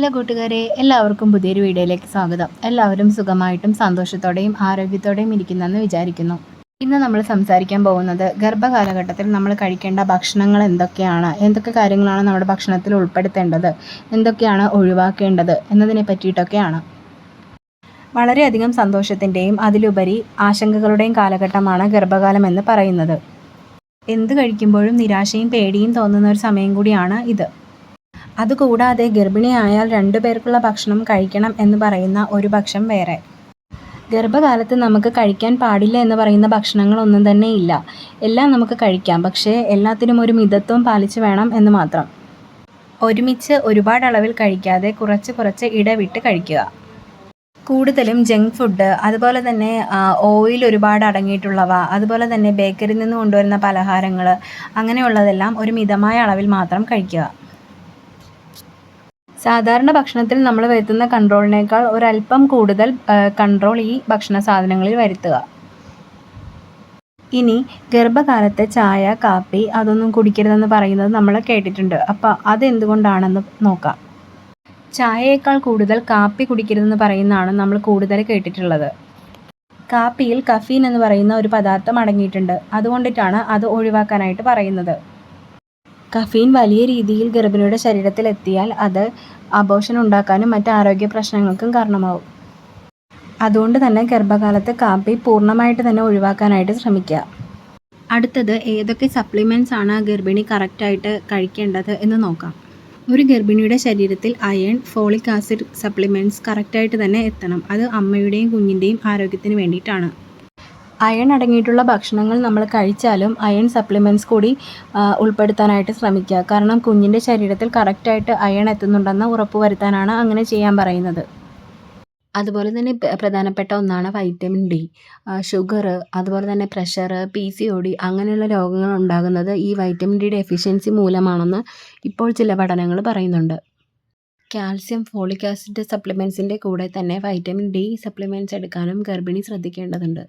Hello കൂട്ടുകാരെ എല്ലാവർക്കും പുതിയൊരു വീഡിയോയിലേക്ക് സ്വാഗതം. എല്ലാവരും സുഖമായിട്ടും സന്തോഷത്തോടെയും ആരോഗ്യത്തോടെയും ഇരിക്കുന്നെന്ന് വിചാരിക്കുന്നു. ഇന്ന് നമ്മൾ സംസാരിക്കാൻ പോകുന്നത് ഗർഭകാലഘട്ടത്തിൽ നമ്മൾ കഴിക്കേണ്ട ഭക്ഷണങ്ങൾ എന്തൊക്കെയാണ്? എന്തൊക്കെ കാര്യങ്ങളാണ് നമ്മുടെ ഭക്ഷണത്തിൽ ഉൾപ്പെടുത്തേണ്ടത്? എന്തൊക്കെയാണ് ഒഴിവാക്കേണ്ടത്? എന്നതിനെ പറ്റിയിട്ടൊക്കെയാണ്. വളരെയധികം സന്തോഷത്തിന്റെയും അതിലുപരി ആശങ്കകളുടെയും കാലഘട്ടമാണ് ഗർഭകാലം എന്ന് പറയുന്നത്. എന്ത് കഴിക്കുമ്പോഴും നിരാശയും പേടിയും തോന്നുന്ന ഒരു സമയം കൂടിയാണ് ഇത്. അതുകൂടാതെ ഗർഭിണിയായാൽ രണ്ടു പേർക്കുള്ള ഭക്ഷണം കഴിക്കണം എന്ന് പറയുന്ന ഒരു പക്ഷം വേറെ. ഗർഭകാലത്ത് നമുക്ക് കഴിക്കാൻ പാടില്ല എന്ന് പറയുന്ന ഭക്ഷണങ്ങളൊന്നും തന്നെ ഇല്ല. എല്ലാം നമുക്ക് കഴിക്കാം പക്ഷേ എല്ലാത്തിനും ഒരു മിതത്വം പാലിച്ച് വേണം എന്ന് മാത്രം. ഒരുമിച്ച് ഒരുപാട് അളവിൽ കഴിക്കാതെ കുറച്ച് കുറച്ച് ഇടവിട്ട് കഴിക്കുക. കൂടുതലും ജങ്ക് ഫുഡ് അതുപോലെ തന്നെ ഓയിൽ ഒരുപാട് അടങ്ങിയിട്ടുള്ളവ അതുപോലെ തന്നെ ബേക്കറിയിൽ നിന്ന് കൊണ്ടുവരുന്ന പലഹാരങ്ങൾ അങ്ങനെയുള്ളതെല്ലാം ഒരു മിതമായ അളവിൽ മാത്രം കഴിക്കുക. സാധാരണ ഭക്ഷണത്തിൽ നമ്മൾ വരുത്തുന്ന കൺട്രോളിനേക്കാൾ ഒരല്പം കൂടുതൽ കൺട്രോൾ ഈ ഭക്ഷണ സാധനങ്ങളിൽ വരുത്തുക. ഇനി ഗർഭകാലത്തെ ചായ കാപ്പി അതൊന്നും കുടിക്കരുതെന്ന് പറയുന്നത് നമ്മൾ കേട്ടിട്ടുണ്ട്. അപ്പോൾ അതെന്തുകൊണ്ടാണെന്ന് നോക്കാം. ചായയേക്കാൾ കൂടുതൽ കാപ്പി കുടിക്കരുതെന്ന് പറയുന്നതാണ് നമ്മൾ കൂടുതൽ കേട്ടിട്ടുള്ളത്. കാപ്പിയിൽ കഫീൻ എന്ന് പറയുന്ന ഒരു പദാർത്ഥം അടങ്ങിയിട്ടുണ്ട്. അതുകൊണ്ടിട്ടാണ് അത് ഒഴിവാക്കാനായിട്ട് പറയുന്നത്. കഫീൻ വലിയ രീതിയിൽ ഗർഭിണിയുടെ ശരീരത്തിൽ എത്തിയാൽ അത് അബോഷൻ ഉണ്ടാക്കാനും മറ്റ് ആരോഗ്യ പ്രശ്നങ്ങൾക്കും കാരണമാവും. അതുകൊണ്ട് തന്നെ ഗർഭകാലത്ത് കാപ്പി പൂർണമായിട്ട് തന്നെ ഒഴിവാക്കാനായിട്ട് ശ്രമിക്കുക. അടുത്തത് ഏതൊക്കെ സപ്ലിമെന്റ്സ് ആണ് ഗർഭിണി കറക്റ്റായിട്ട് കഴിക്കേണ്ടത് എന്ന് നോക്കാം. ഒരു ഗർഭിണിയുടെ ശരീരത്തിൽ അയൺ ഫോളിക് ആസിഡ് സപ്ലിമെന്റ്സ് കറക്റ്റായിട്ട് തന്നെ എത്തണം. അത് അമ്മയുടെയും കുഞ്ഞിന്റെയും ആരോഗ്യത്തിന് വേണ്ടിയിട്ടാണ്. അയൺ അടങ്ങിയിട്ടുള്ള ഭക്ഷണങ്ങൾ നമ്മൾ കഴിച്ചാലും അയൺ സപ്ലിമെന്റ്സ് കൂടി ഉൾപ്പെടുത്താനായിട്ട് ശ്രമിക്കുക. കാരണം കുഞ്ഞിന്റെ ശരീരത്തിൽ കറക്റ്റായിട്ട് അയൺ എത്തുന്നുണ്ടെന്ന് ഉറപ്പ് വരുത്താനാണ് അങ്ങനെ ചെയ്യാൻ പറയുന്നത്. അതുപോലെ തന്നെ പ്രധാനപ്പെട്ട ഒന്നാണ് വൈറ്റമിൻ ഡി ഷുഗർ അതുപോലെ തന്നെ pressure P C O D അങ്ങനെയുള്ള രോഗങ്ങൾ ഉണ്ടാകുന്നത് ഈ വൈറ്റമിൻ ഡി ഡെഫിഷ്യൻസി മൂലമാണെന്ന് ഇപ്പോൾ ചില പഠനങ്ങൾ പറയുന്നുണ്ട്. കാൽസ്യം ഫോളിക് ആസിഡ് സപ്ലിമെൻസിന്റെ കൂടെ തന്നെ വൈറ്റമിൻ ഡി സപ്ലിമെന്റ്സ് എടുക്കാനും ഗർഭിണി ശ്രദ്ധിക്കേണ്ടതുണ്ട്.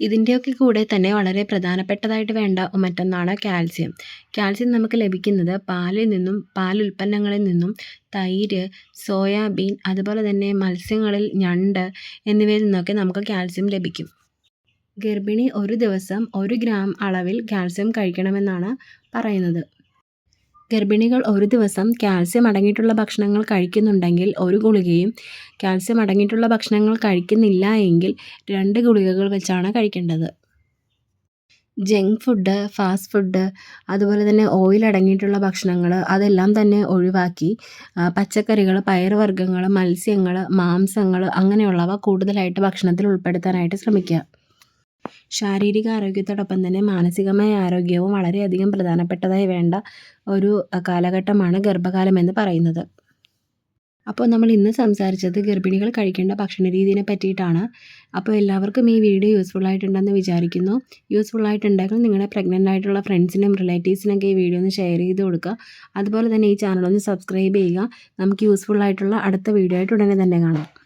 ഇതിന്റെയൊക്കെ കൂടെ തന്നെ വളരെ പ്രധാനപ്പെട്ടതായിട്ട് വേണ്ട മറ്റൊന്നാണ് കാൽസ്യം. കാൽസ്യം നമുക്ക് ലഭിക്കുന്നത് പാലിൽ നിന്നും പാൽ ഉൽപ്പന്നങ്ങളിൽ നിന്നും തൈര് സോയാബീൻ അതുപോലെ തന്നെ മത്സ്യങ്ങളിൽ ഞണ്ട് എന്നിവയിൽ നിന്നൊക്കെ നമുക്ക് കാൽസ്യം ലഭിക്കും. ഗർഭിണി ഒരു ദിവസം ഒരു ഗ്രാം അളവിൽ കാൽസ്യം കഴിക്കണമെന്നാണ് പറയുന്നത്. ഗർഭിണികൾ ഒരു ദിവസം കാൽസ്യം അടങ്ങിയിട്ടുള്ള ഭക്ഷണങ്ങൾ കഴിക്കുന്നുണ്ടെങ്കിൽ ഒരു ഗുളികയും കാൽസ്യം അടങ്ങിയിട്ടുള്ള ഭക്ഷണങ്ങൾ കഴിക്കുന്നില്ല എങ്കിൽ രണ്ട് ഗുളികകൾ വെച്ചാണ് കഴിക്കേണ്ടത്. ജങ്ക് ഫുഡ് ഫാസ്റ്റ് ഫുഡ് അതുപോലെ തന്നെ ഓയിൽ അടങ്ങിയിട്ടുള്ള ഭക്ഷണങ്ങൾ അതെല്ലാം തന്നെ ഒഴിവാക്കി പച്ചക്കറികൾ പയറുവർഗങ്ങൾ മത്സ്യങ്ങൾ മാംസങ്ങൾ അങ്ങനെയുള്ളവ കൂടുതലായിട്ട് ഭക്ഷണത്തിൽ ഉൾപ്പെടുത്താനായിട്ട് ശ്രമിക്കുക. ശാരീരിക ആരോഗ്യത്തോടൊപ്പം തന്നെ മാനസികമായ ആരോഗ്യവും വളരെയധികം പ്രധാനപ്പെട്ടതായി വേണ്ട ഒരു കാലഘട്ടമാണ് ഗർഭകാലം എന്ന് പറയുന്നത്. അപ്പോൾ നമ്മൾ ഇന്ന് സംസാരിച്ചത് ഗർഭിണികൾ കഴിക്കേണ്ട ഭക്ഷണ രീതിയെ പറ്റിയിട്ടാണ്. അപ്പോൾ എല്ലാവർക്കും ഈ വീഡിയോ യൂസ്ഫുൾ ആയിട്ടുണ്ടെന്ന് വിചാരിക്കുന്നു. യൂസ്ഫുൾ ആയിട്ടുണ്ടെങ്കിൽ നിങ്ങളുടെ പ്രഗ്നന്റ് ആയിട്ടുള്ള ഫ്രണ്ട്സിനും റിലേറ്റീവ്സിനൊക്കെ ഈ വീഡിയോ ഒന്ന് ഷെയർ ചെയ്ത് കൊടുക്കുക. അതുപോലെ തന്നെ ഈ ചാനൽ ഒന്ന് സബ്സ്ക്രൈബ് ചെയ്യുക. നമുക്ക് യൂസ്ഫുൾ ആയിട്ടുള്ള അടുത്ത വീഡിയോ ആയിട്ട് ഉടനെ തന്നെ കാണാം.